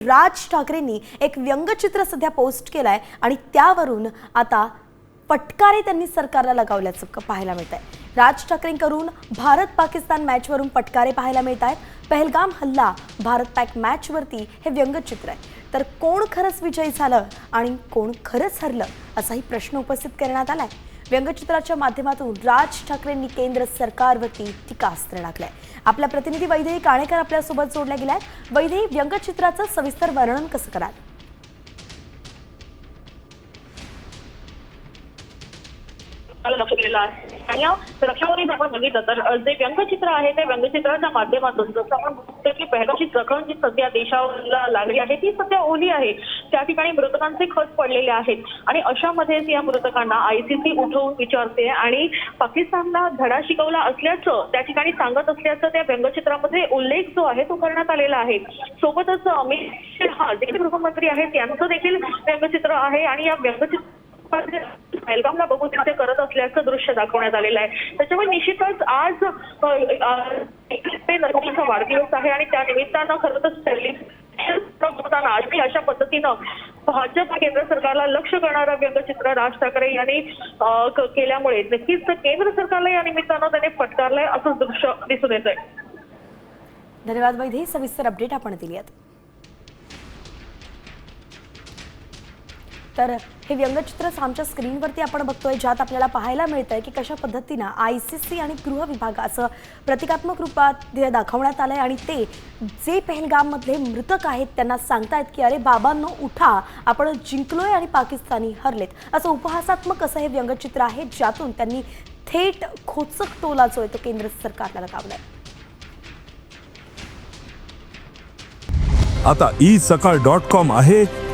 राज ठाकरेंनी एक व्यंगचित्र सध्या पोस्ट केलंय आणि त्यावरून आता फटकारे त्यांनी सरकारला लगावल्याचं पाहायला मिळत आहे राज ठाकरेंकडून भारत पाकिस्तान मॅचवरून फटकारे पाहायला मिळत आहेत पहलगाम हल्ला भारत पॅक मॅचवरती हे व्यंगचित्र आहे. तर कोण खरंच विजयी झालं आणि कोण खरंच हरलं असाही प्रश्न उपस्थित करण्यात आलाय. व्यंगचित्राच्या माध्यमातून राज ठाकरेंनी केंद्र सरकारवरती टीकास्त्र टाकलंय. आपल्या प्रतिनिधी वैदेही काणेकर आपल्यासोबत जोडल्या गेल्या आहेत वैदेही व्यंगचित्राचं सविस्तर वर्णन कसं कराल? आपल्याला लक्ष दिलेलं आहे. आणि या आपण बघितलं तर जे व्यंगचित्र आहे त्या व्यंगचित्राच्या माध्यमातून जसं आपण बघतो की पहिल्याची जखम जी सध्या देशाला लागली आहे ती सध्या ओली आहे. त्या ठिकाणी मृतकांचे खत पडलेले आहेत. आणि अशामध्येच या मृतकांना आयसीसी उठवून विचारते आणि पाकिस्तानला धडा शिकवला असल्याचं त्या ठिकाणी सांगत असल्याचं त्या व्यंगचित्रामध्ये उल्लेख जो आहे तो करण्यात आलेला आहे. सोबतच अमित शहा जे गृहमंत्री आहेत त्यांचं देखील व्यंगचित्र आहे. आणि या व्यंगचित्र पहलगामला बघून तिथे करत असल्याचं दृश्य दाखवण्यात आलेलं आहे. त्याच्यामुळे निश्चितच आज अ, वाढदिवस आहे आणि त्या निमित्तानं खरं तर आजही अशा पद्धतीनं भाजप केंद्र सरकारला लक्ष करणारं व्यंगचित्र राज ठाकरे यांनी केल्यामुळे नक्कीच केंद्र सरकारला या निमित्तानं त्याने फटकारलंय असं दृश्य दिसून येत आहे धन्यवाद वैदेही सविस्तर अपडेट आपण दिली तर हे व्यंगचित्र आमच्या स्क्रीनवरती आपण बघतोय ज्यात आपल्याला पाहायला मिळतंय की कशा पद्धतीनं आय सी सी आणि गृह विभागाचं प्रतिकात्मक रूपात दाखवण्यात दाखवण्यात आलंय आणि ते जे पहलगाममधले मृतक आहेत त्यांना सांगतायत की अरे बाबांनो उठा आपण जिंकलोय आणि पाकिस्तानी हरलेत. असं उपहासात्मक असं हे व्यंगचित्र आहे ज्यातून त्यांनी थेट खोचक टोला जो आहे तो केंद्र सरकारला लगावलाय आता ई सकाळ डॉट कॉम आहे.